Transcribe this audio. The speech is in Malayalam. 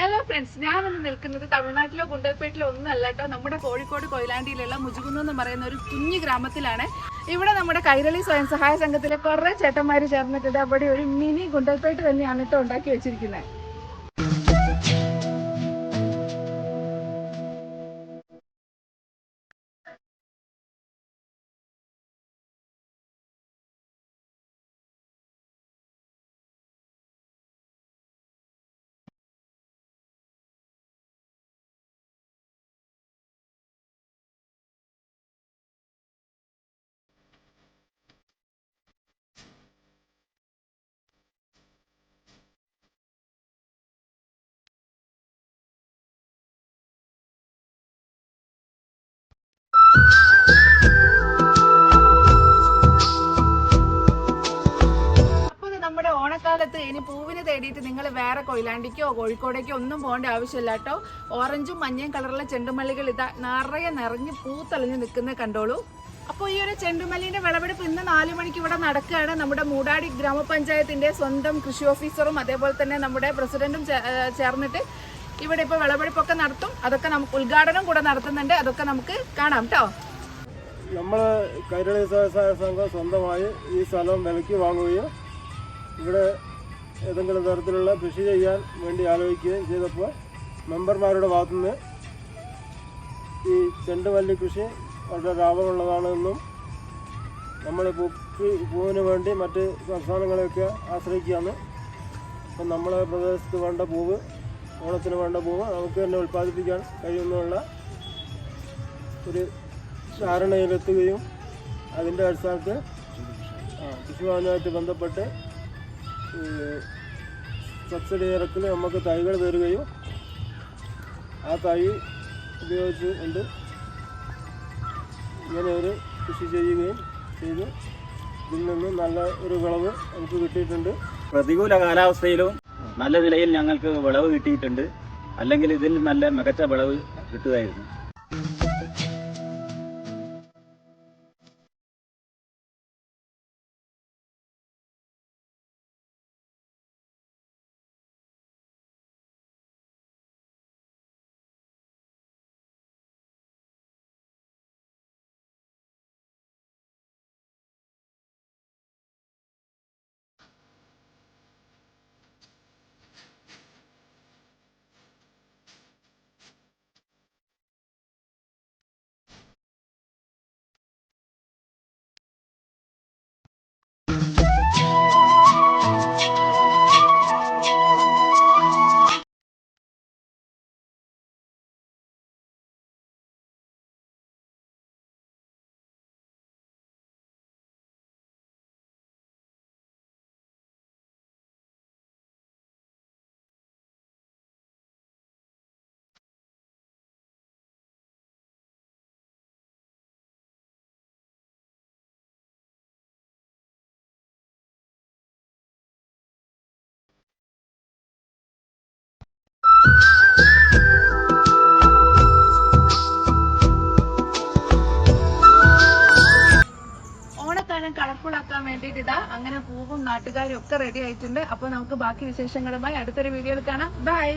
ഹലോ ഫ്രണ്ട്സ് ഞാൻ ഇന്ന് നിൽക്കുന്നത് തമിഴ്നാട്ടിലോ ഗുണ്ടൽപേട്ടിലോ ഒന്നല്ല കേട്ടോ. നമ്മുടെ കോഴിക്കോട് കൊയിലാണ്ടിയിലുള്ള മുജുകുന്നു എന്ന് പറയുന്ന ഒരു കുഞ്ഞു ഗ്രാമത്തിലാണ്. ഇവിടെ നമ്മുടെ കൈരളി സ്വയം സഹായ സംഘത്തിലെ കുറെ ചേട്ടന്മാർ ചേർന്നിട്ടുണ്ട്. അവിടെ ഒരു മിനി ഗുണ്ടൽപേട്ട് തന്നെയാണ് കേട്ടോ ഉണ്ടാക്കി വെച്ചിരിക്കുന്നത്. പൂവിന് തേടിയിട്ട് നിങ്ങൾ വേറെ കൊയിലാണ്ടിക്കോ കോഴിക്കോടേക്കോ ഒന്നും പോകേണ്ട ആവശ്യമില്ല കേട്ടോ. ഓറഞ്ചും മഞ്ഞയും കളറുള്ള ചെണ്ടുമല്ലികൾ ഇതാ നിറയെ നിറഞ്ഞ് പൂത്തളിഞ്ഞ് നിൽക്കുന്നത് കണ്ടോളൂ. അപ്പോൾ ഈ ഒരു ചെണ്ടുമല്ലിന്റെ വിളവെടുപ്പ് ഇന്ന് നാലു മണിക്ക് ഇവിടെ നടക്കുകയാണ്. നമ്മുടെ മൂടാടി ഗ്രാമപഞ്ചായത്തിന്റെ സ്വന്തം കൃഷി ഓഫീസറും അതേപോലെ തന്നെ നമ്മുടെ പ്രസിഡന്റും ചേർന്നിട്ട് ഇവിടെ ഇപ്പോൾ വിളവെടുപ്പൊക്കെ നടത്തും. അതൊക്കെ നമുക്ക് ഉദ്ഘാടനം കൂടെ നടത്തുന്നുണ്ട്. അതൊക്കെ നമുക്ക് കാണാം കേട്ടോ. നമ്മൾ കൈരളി വ്യവസായ സംഘം സ്വന്തമായി ഈ സ്ഥലം വിലക്ക് വാങ്ങുകയും ഇവിടെ ഏതെങ്കിലും തരത്തിലുള്ള കൃഷി ചെയ്യാൻ വേണ്ടി ആലോചിക്കുകയും ചെയ്തപ്പോൾ മെമ്പർമാരുടെ ഭാഗത്തുനിന്ന് ഈ ചെണ്ടുമല്ലി കൃഷി വളരെ ലാഭമുള്ളതാണെന്നും നമ്മൾ പൂക്ക് പൂവിന് വേണ്ടി മറ്റ് സംസ്ഥാനങ്ങളെയൊക്കെ ആശ്രയിക്കുകയാണ്. അപ്പം നമ്മളെ പ്രദേശത്ത് വേണ്ട പൂവ് ഓണത്തിന് വേണ്ട പൂവ് നമുക്ക് തന്നെ ഉൽപ്പാദിപ്പിക്കാൻ കഴിയുമെന്നുള്ള ഒരു ധാരണയിലെത്തുകയും അതിന്റെ അടിസ്ഥാനത്തിൽ കൃഷിഭവനുമായിട്ട് ബന്ധപ്പെട്ട് സബ്സിഡി നിരക്കിൽ നമുക്ക് തൈകൾ തരുകയും ആ തൈ ഉപയോഗിച്ച് കൊണ്ട് ഇങ്ങനെ ഒരു കൃഷി ചെയ്യുകയും ചെയ്ത്. ഇതിൽ നിന്ന് നല്ല ഒരു വിളവ് നമുക്ക് കിട്ടിയിട്ടുണ്ട്. പ്രതികൂല കാലാവസ്ഥയിലും നല്ല നിലയിൽ ഞങ്ങൾക്ക് വിളവ് കിട്ടിയിട്ടുണ്ട്. അല്ലെങ്കിൽ ഇതിൽ നല്ല മികച്ച വിളവ് കിട്ടുമായിരുന്നു. ആക്കാൻ വേണ്ടിയിട്ട് ഇതാ അങ്ങനെ പൂവും നാട്ടുകാരും ഒക്കെ റെഡി ആയിട്ടുണ്ട്. അപ്പൊ നമുക്ക് ബാക്കി വിശേഷങ്ങളുമായി അടുത്തൊരു വീഡിയോയിൽ കാണാം. ബൈ